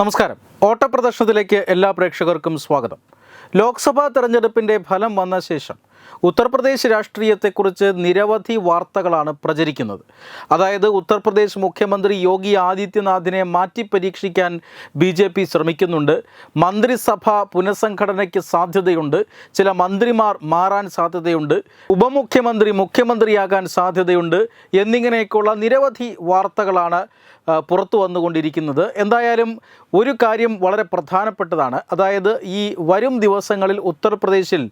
നമസ്കാരം. ഓട്ടപ്രദർശനത്തിലേക്ക് എല്ലാ പ്രേക്ഷകർക്കും സ്വാഗതം. ലോക്സഭാ തെരഞ്ഞെടുപ്പിന്റെ ഫലം വന്ന ശേഷം ഉത്തർപ്രദേശ് രാഷ്ട്രീയത്തെക്കുറിച്ച് നിരവധി വാർത്തകളാണ് പ്രചരിക്കുന്നത്. അതായത് ഉത്തർപ്രദേശ് മുഖ്യമന്ത്രി യോഗി ആദിത്യനാഥിനെ മാറ്റി പരീക്ഷിക്കാൻ ബി ജെ പി ശ്രമിക്കുന്നുണ്ട്. മന്ത്രിസഭ പുനഃസംഘടനയ്ക്ക് സാധ്യതയുണ്ട്. ചില മന്ത്രിമാർ മാറാൻ സാധ്യതയുണ്ട്. ഉപമുഖ്യമന്ത്രി മുഖ്യമന്ത്രിയാകാൻ സാധ്യതയുണ്ട് എന്നിങ്ങനെയൊക്കെയുള്ള നിരവധി വാർത്തകളാണ് പുറത്തു വന്നുകൊണ്ടിരിക്കുന്നത്. എന്തായാലും ഒരു കാര്യം വളരെ പ്രധാനപ്പെട്ടതാണ്. അതായത് ഈ വരും ദിവസങ്ങളിൽ ഉത്തർപ്രദേശിൽ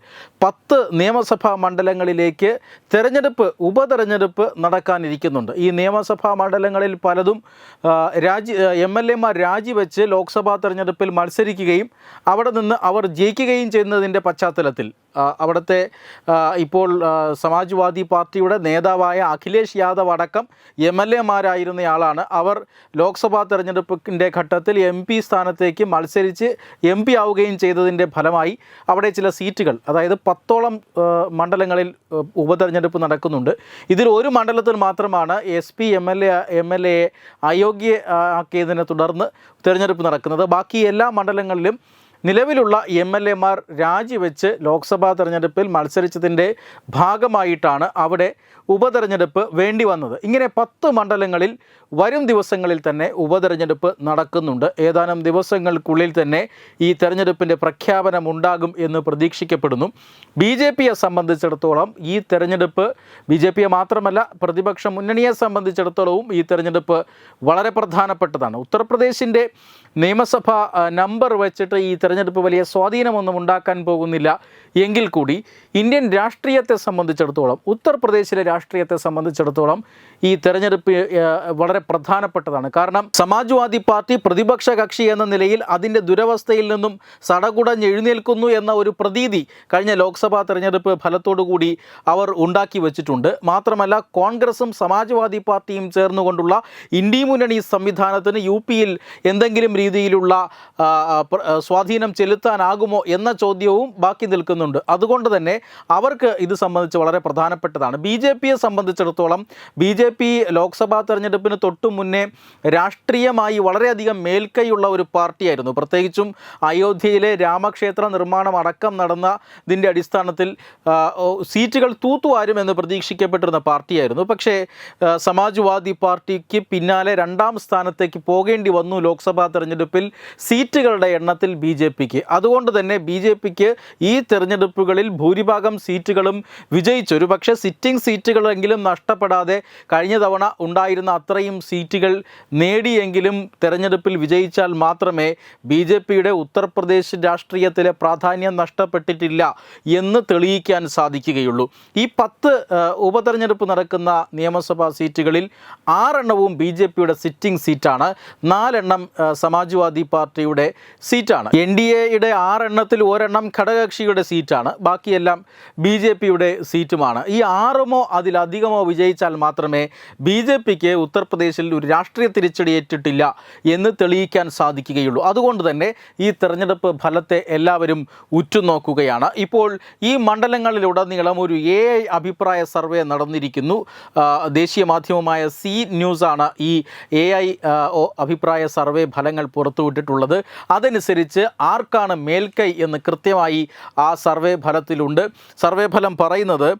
പത്ത് നിയമസഭാ മണ്ഡലങ്ങളിലേക്ക് തെരഞ്ഞെടുപ്പ് ഉപതെരഞ്ഞെടുപ്പ് നടക്കാനിരിക്കുന്നുണ്ട്. ഈ നിയമസഭാ മണ്ഡലങ്ങളിൽ പലതും രാജി എം എൽ എമാർ രാജിവെച്ച് ലോക്സഭാ തെരഞ്ഞെടുപ്പിൽ മത്സരിക്കുകയും അവിടെ നിന്ന് അവർ ജയിക്കുകയും ചെയ്യുന്നതിന്റെ പശ്ചാത്തലത്തിൽ അവിടുത്തെ ഇപ്പോൾ സമാജ്വാദി പാർട്ടിയുടെ നേതാവായ അഖിലേഷ് യാദവ് അടക്കം എം എൽ എമാരായിരുന്നയാളാണ്. അവർ ലോക്സഭാ തെരഞ്ഞെടുപ്പിന്റെ ഘട്ടത്തിൽ എം പി സ്ഥാനത്തേക്ക് മത്സരിച്ച് എം പി ആവുകയും ചെയ്തതിന്റെ ഫലമായി അവിടെ ചില സീറ്റുകൾ അതായത് പത്തോളം മണ്ഡലങ്ങളിൽ ഉപതെരഞ്ഞെടുപ്പ് നടക്കുന്നുണ്ട്. ഇതിൽ ഒരു മണ്ഡലത്തിൽ മാത്രമാണ് S P M L A M L A അയോഗ്യ ആ, ആക്കിയതിനെ തുടർന്ന് തിരഞ്ഞെടുപ്പ് നടക്കുന്നത്. ബാക്കി എല്ലാ മണ്ഡലങ്ങളിലും നിലവിലുള്ള എം എൽ എമാർ രാജിവെച്ച് ലോക്സഭാ തെരഞ്ഞെടുപ്പിൽ മത്സരിച്ചതിന്റെ ഭാഗമായിട്ടാണ് അവിടെ ഉപതെരഞ്ഞെടുപ്പ് വേണ്ടി വന്നത്. ഇങ്ങനെ പത്ത് മണ്ഡലങ്ങളിൽ വരും ദിവസങ്ങളിൽ തന്നെ ഉപതെരഞ്ഞെടുപ്പ് നടക്കുന്നുണ്ട്. ഏതാനും ദിവസങ്ങൾക്കുള്ളിൽ തന്നെ ഈ തെരഞ്ഞെടുപ്പിന്റെ പ്രഖ്യാപനം ഉണ്ടാകും എന്ന് പ്രതീക്ഷിക്കപ്പെടുന്നു. ബി ജെ പിയെ സംബന്ധിച്ചിടത്തോളം ഈ തെരഞ്ഞെടുപ്പ് ബി ജെ പിയെ മാത്രമല്ല പ്രതിപക്ഷ മുന്നണിയെ സംബന്ധിച്ചിടത്തോളവും ഈ തെരഞ്ഞെടുപ്പ് വളരെ പ്രധാനപ്പെട്ടതാണ്. ഉത്തർപ്രദേശിന്റെ നിയമസഭ നമ്പർ വെച്ചിട്ട് ഈ തിരഞ്ഞെടുപ്പ് വലിയ സ്വാധീനമൊന്നും ഉണ്ടാക്കാൻ പോകുന്നില്ല. എങ്കിൽ കൂടി ഇന്ത്യൻ രാഷ്ട്രീയത്തെ സംബന്ധിച്ചിടത്തോളം ഉത്തർപ്രദേശിലെ രാഷ്ട്രീയത്തെ സംബന്ധിച്ചിടത്തോളം ഈ തെരഞ്ഞെടുപ്പ് വളരെ പ്രധാനപ്പെട്ടതാണ്. കാരണം സമാജ്വാദി പാർട്ടി പ്രതിപക്ഷ കക്ഷി എന്ന നിലയിൽ അതിന്റെ ദുരവസ്ഥയിൽ നിന്നും സടകുടഞ്ഞ് എഴുന്നേൽക്കുന്നു എന്ന ഒരു പ്രതീതി കഴിഞ്ഞ ലോക്സഭാ തെരഞ്ഞെടുപ്പ് ഫലത്തോടുകൂടി അവർ ഉണ്ടാക്കി വച്ചിട്ടുണ്ട്. മാത്രമല്ല കോൺഗ്രസും സമാജ്വാദി പാർട്ടിയും ചേർന്നുകൊണ്ടുള്ള ഇന്ത്യ മുന്നണി സംവിധാനത്തിന് യു പിയിൽ എന്തെങ്കിലും രീതിയിലുള്ള സ്വാധീനം ചെലുത്താനാകുമോ എന്ന ചോദ്യവും ബാക്കി നിൽക്കുന്നുണ്ട്. അതുകൊണ്ട് തന്നെ അവർക്ക് ഇത് സംബന്ധിച്ച് വളരെ പ്രധാനപ്പെട്ടതാണ്. ബി ജെ പിയെ സംബന്ധിച്ചിടത്തോളം ബി ജെ പി ലോക്സഭാ തെരഞ്ഞെടുപ്പിന് തൊട്ടു മുന്നേ രാഷ്ട്രീയമായി വളരെയധികം മേൽക്കൈയുള്ള ഒരു പാർട്ടിയായിരുന്നു. പ്രത്യേകിച്ചും അയോധ്യയിലെ രാമക്ഷേത്ര നിർമ്മാണം അടക്കം നടന്നതിന്റെ അടിസ്ഥാനത്തിൽ സീറ്റുകൾ തൂത്തുവാരുമെന്ന് പ്രതീക്ഷിക്കപ്പെട്ടിരുന്ന പാർട്ടിയായിരുന്നു. പക്ഷേ സമാജ്വാദി പാർട്ടിക്ക് പിന്നാലെ രണ്ടാം സ്ഥാനത്തേക്ക് പോകേണ്ടി വന്നു ലോക്സഭാ തെരഞ്ഞെടുപ്പിൽ സീറ്റുകളുടെ എണ്ണത്തിൽ ബി ജെ പിക്ക്. അതുകൊണ്ട് തന്നെ ബി ജെ പിക്ക് ഈ തെരഞ്ഞെടുപ്പുകളിൽ ഭൂരിഭാഗം സീറ്റുകളും വിജയിച്ചു. ഒരു പക്ഷേ സിറ്റിംഗ് സീറ്റുകളെങ്കിലും നഷ്ടപ്പെടാതെ കഴിഞ്ഞ തവണ ഉണ്ടായിരുന്ന അത്രയും സീറ്റുകൾ നേടിയെങ്കിലും തെരഞ്ഞെടുപ്പിൽ വിജയിച്ചാൽ മാത്രമേ ബി ജെ പിയുടെ ഉത്തർപ്രദേശ് രാഷ്ട്രീയത്തിലെ പ്രാധാന്യം നഷ്ടപ്പെട്ടിട്ടില്ല എന്ന് തെളിയിക്കാൻ സാധിക്കുകയുള്ളൂ. ഈ പത്ത് ഉപതെരഞ്ഞെടുപ്പ് നടക്കുന്ന നിയമസഭാ സീറ്റുകളിൽ ആറെണ്ണവും ബി ജെ പിയുടെ സിറ്റിംഗ് സീറ്റാണ്. നാലെണ്ണം ആ, സമാജ്വാദി പാർട്ടിയുടെ സീറ്റാണ്. എൻ ഡി എയുടെ ആറെണ്ണത്തിൽ ഒരെണ്ണം ഘടകകക്ഷിയുടെ സീറ്റാണ്. ബാക്കിയെല്ലാം ബി ജെ പിയുടെ സീറ്റുമാണ്. ഈ ആറുമോ അതിലധികമോ വിജയിച്ചാൽ മാത്രമേ ബി ജെ പിക്ക് ഉത്തർപ്രദേശിൽ ഒരു രാഷ്ട്രീയ തിരിച്ചടി ഏറ്റിട്ടില്ല എന്ന് തെളിയിക്കാൻ സാധിക്കുകയുള്ളൂ. അതുകൊണ്ട് തന്നെ ഈ തെരഞ്ഞെടുപ്പ് ഫലത്തെ എല്ലാവരും ഉറ്റുനോക്കുകയാണ്. ഇപ്പോൾ ഈ മണ്ഡലങ്ങളിലുടനീളം ഒരു എ ഐ അഭിപ്രായ സർവേ നടന്നിരിക്കുന്നു. ദേശീയ മാധ്യമമായ സി ന്യൂസാണ് ഈ എ ഐ അഭിപ്രായ സർവേ ഫലങ്ങൾ പുറത്തുവിട്ടിട്ടുള്ളത്. അതനുസരിച്ച് ആർക്കാണ് മേൽക്കൈ എന്ന് കൃത്യമായി ആ സർവേ ഫലത്തിലുണ്ട്. സർവേ ഫലം പറയുന്നത്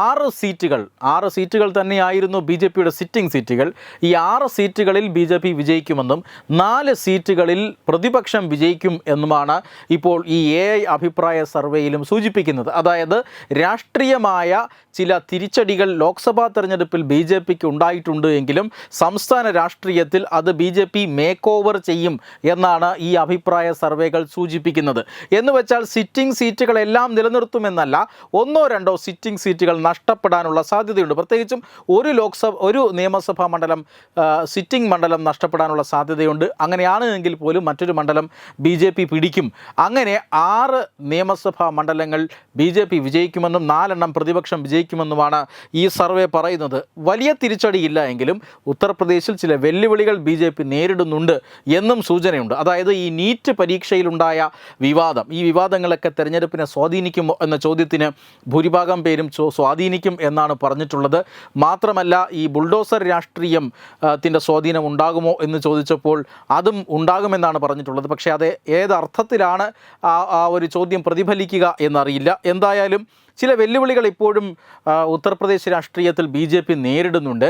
ആറ് സീറ്റുകൾ ആറ് സീറ്റുകൾ തന്നെയായിരുന്നു ബി ജെ പിയുടെ സിറ്റിംഗ് സീറ്റുകൾ. ഈ ആറ് സീറ്റുകളിൽ ബി ജെ പി വിജയിക്കുമെന്നും നാല് സീറ്റുകളിൽ പ്രതിപക്ഷം വിജയിക്കും എന്നുമാണ് ഇപ്പോൾ ഈ എ ഐ അഭിപ്രായ സർവേയിലും സൂചിപ്പിക്കുന്നത്. അതായത് രാഷ്ട്രീയമായ ചില തിരിച്ചടികൾ ലോക്സഭാ തെരഞ്ഞെടുപ്പിൽ ബി ജെ പിക്ക് ഉണ്ടായിട്ടുണ്ട് എങ്കിലും സംസ്ഥാന രാഷ്ട്രീയത്തിൽ അത് B J P make over ചെയ്യും എന്നാണ് ഈ അഭിപ്രായ സർവേകൾ സൂചിപ്പിക്കുന്നത്. എന്ന് വെച്ചാൽ സിറ്റിംഗ് സീറ്റുകളെല്ലാം നിലനിർത്തുമെന്നല്ല ഒന്നോ രണ്ടോ സിറ്റിംഗ് സീറ്റുകൾ നഷ്ടപ്പെടാനുള്ള സാധ്യതയുണ്ട്. പ്രത്യേകിച്ചും ഒരു ലോക്സഭ ഒരു നിയമസഭാ മണ്ഡലം സിറ്റിംഗ് മണ്ഡലം നഷ്ടപ്പെടാനുള്ള സാധ്യതയുണ്ട്. അങ്ങനെയാണ് എങ്കിൽ പോലും മറ്റൊരു മണ്ഡലം ബി ജെ പി പിടിക്കും. അങ്ങനെ ആറ് നിയമസഭാ മണ്ഡലങ്ങൾ ബി ജെ പി വിജയിക്കുമെന്നും നാലെണ്ണം പ്രതിപക്ഷം വിജയിക്കുമെന്നുമാണ് ഈ സർവേ പറയുന്നത്. വലിയ തിരിച്ചടിയില്ല എങ്കിലും ഉത്തർപ്രദേശിൽ ചില വെല്ലുവിളികൾ ബി ജെ പി നേരിടുന്നുണ്ട് എന്നും സൂചനയുണ്ട്. അതായത് ഈ നീറ്റ് പരീക്ഷയിലുണ്ടായ വിവാദം. ഈ വിവാദങ്ങളൊക്കെ തെരഞ്ഞെടുപ്പിനെ സ്വാധീനിക്കുമോ എന്ന ചോദ്യത്തിന് ഭൂരിഭാഗം പേരും സ്വാധീനിക്കും എന്നാണ് പറഞ്ഞിട്ടുള്ളത്. മാത്രമല്ല ഈ ബുൾഡോസർ രാഷ്ട്രീയം ത്തിന്റെ സ്വാധീനം ഉണ്ടാകുമോ എന്ന് ചോദിച്ചപ്പോൾ അതും ഉണ്ടാകുമെന്നാണ് പറഞ്ഞിട്ടുള്ളത്. പക്ഷേ അത് ഏതർത്ഥത്തിലാണ് ആ ഒരു ചോദ്യം പ്രതിഫലിക്കുക എന്നറിയില്ല. എന്തായാലും ചില വെല്ലുവിളികൾ ഇപ്പോഴും ഉത്തർപ്രദേശ് രാഷ്ട്രീയത്തിൽ ബി ജെ പി നേരിടുന്നുണ്ട്.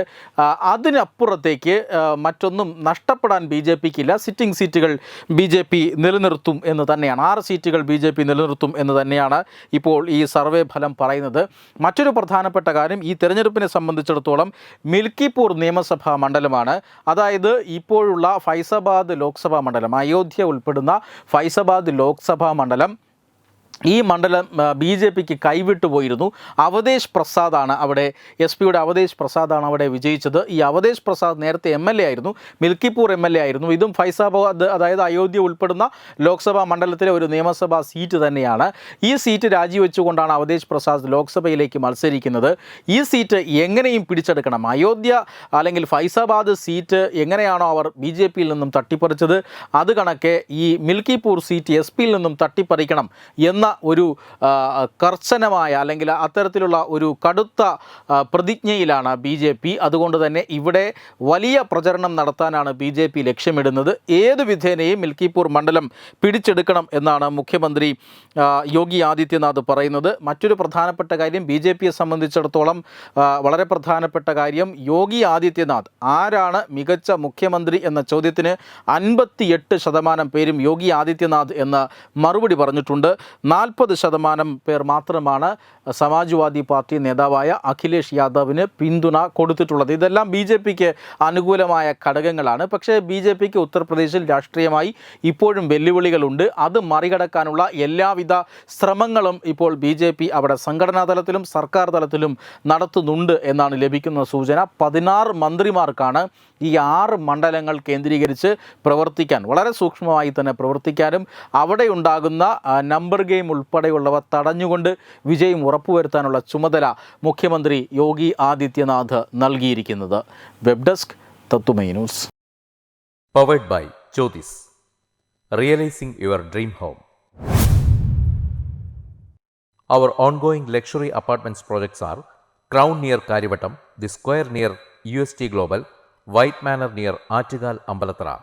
അതിനപ്പുറത്തേക്ക് മറ്റൊന്നും നഷ്ടപ്പെടാൻ ബി ജെ പിക്കില്ല. സിറ്റിംഗ് സീറ്റുകൾ ബി ജെ പി നിലനിർത്തും എന്ന് തന്നെയാണ്. ആറ് സീറ്റുകൾ ബി ജെ പി നിലനിർത്തും എന്ന് തന്നെയാണ് ഇപ്പോൾ ഈ സർവേ ഫലം പറയുന്നത്. മറ്റൊരു പ്രധാനപ്പെട്ട കാര്യം ഈ തെരഞ്ഞെടുപ്പിനെ സംബന്ധിച്ചിടത്തോളം മിൽക്കിപൂർ നിയമസഭാ മണ്ഡലമാണ്. അതായത് ഇപ്പോഴുള്ള ഫൈസബാദ് ലോക്സഭാ മണ്ഡലം അയോധ്യ ഉൾപ്പെടുന്ന ഫൈസാബാദ് ലോക്സഭാ മണ്ഡലം ഈ മണ്ഡലം ബി ജെ പിക്ക് കൈവിട്ടു പോയിരുന്നു. അവതേഷ് പ്രസാദാണ് അവിടെ എസ് പിയുടെ അവതേഷ് പ്രസാദാണ് അവിടെ വിജയിച്ചത്. ഈ അവതേഷ് പ്രസാദ് നേരത്തെ എം എൽ എ ആയിരുന്നു മിൽക്കിപ്പൂർ എം എൽ എ ആയിരുന്നു. ഇതും ഫൈസാബാദ് അതായത് അയോധ്യ ഉൾപ്പെടുന്ന ലോക്സഭാ മണ്ഡലത്തിലെ ഒരു നിയമസഭാ സീറ്റ് തന്നെയാണ്. ഈ സീറ്റ് രാജിവെച്ചുകൊണ്ടാണ് അവതേഷ് പ്രസാദ് ലോക്സഭയിലേക്ക് മത്സരിക്കുന്നത്. ഈ സീറ്റ് എങ്ങനെയും പിടിച്ചെടുക്കണം? അയോധ്യ അല്ലെങ്കിൽ ഫൈസാബാദ് സീറ്റ് എങ്ങനെയാണോ അവർ ബി ജെ പിയിൽ നിന്നും തട്ടിപ്പറിച്ചത് അത് കണക്കെ ഈ മിൽക്കിപ്പൂർ സീറ്റ് എസ് പിയിൽ നിന്നും തട്ടിപ്പറിക്കണം എന്ന ഒരു കർശനമായ അല്ലെങ്കിൽ അത്തരത്തിലുള്ള ഒരു കടുത്ത പ്രതിജ്ഞയിലാണ് ബി ജെ പി. അതുകൊണ്ട് തന്നെ ഇവിടെ വലിയ പ്രചരണം നടത്താനാണ് ബി ജെ പി ലക്ഷ്യമിടുന്നത്. ഏത് വിധേനയും മിൽക്കിപൂർ മണ്ഡലം പിടിച്ചെടുക്കണം എന്നാണ് മുഖ്യമന്ത്രി യോഗി ആദിത്യനാഥ് പറയുന്നത്. മറ്റൊരു പ്രധാനപ്പെട്ട കാര്യം ബി ജെ പിയെ സംബന്ധിച്ചിടത്തോളം വളരെ പ്രധാനപ്പെട്ട കാര്യം യോഗി ആദിത്യനാഥ്. ആരാണ് മികച്ച മുഖ്യമന്ത്രി എന്ന ചോദ്യത്തിന് അൻപത്തിയെട്ട് ശതമാനം പേരും യോഗി ആദിത്യനാഥ് എന്ന് മറുപടി പറഞ്ഞിട്ടുണ്ട്. നാൽപ്പത് ശതമാനം പേർ മാത്രമാണ് സമാജ്വാദി പാർട്ടി നേതാവായ അഖിലേഷ് യാദവിന് പിന്തുണ കൊടുത്തിട്ടുള്ളത്. ഇതെല്ലാം ബി ജെ പിക്ക് അനുകൂലമായ ഘടകങ്ങളാണ്. പക്ഷേ ബി ജെ പിക്ക് ഉത്തർപ്രദേശിൽ രാഷ്ട്രീയമായി ഇപ്പോഴും വെല്ലുവിളികളുണ്ട്. അത് മറികടക്കാനുള്ള എല്ലാവിധ ശ്രമങ്ങളും ഇപ്പോൾ ബി ജെ പി അവിടെ സംഘടനാ തലത്തിലും സർക്കാർ തലത്തിലും നടത്തുന്നുണ്ട് എന്നാണ് ലഭിക്കുന്ന സൂചന. പതിനാറ് മന്ത്രിമാർക്കാണ് ഈ ആറ് മണ്ഡലങ്ങൾ കേന്ദ്രീകരിച്ച് പ്രവർത്തിക്കാൻ വളരെ സൂക്ഷ്മമായി തന്നെ പ്രവർത്തിക്കാനും അവിടെ ഉണ്ടാകുന്ന നമ്പർ ഗെയിം ഉൾപ്പെടെയുള്ളവ തടഞ്ഞുകൊണ്ട് വിജയം ഉറപ്പുവരുത്താനുള്ള ചുമതല മുഖ്യമന്ത്രി യോഗി ആദിത്യനാഥ് നൽകിയിരിക്കുന്നത് വെബ് ഡെസ്ക് തത്തുമൈ news Powered by Jyotis. Realizing your dream home. Our ongoing luxury apartments projects are Crown near Karivatam, The Square near UST Global, White Manor near Achigal Ambalatra,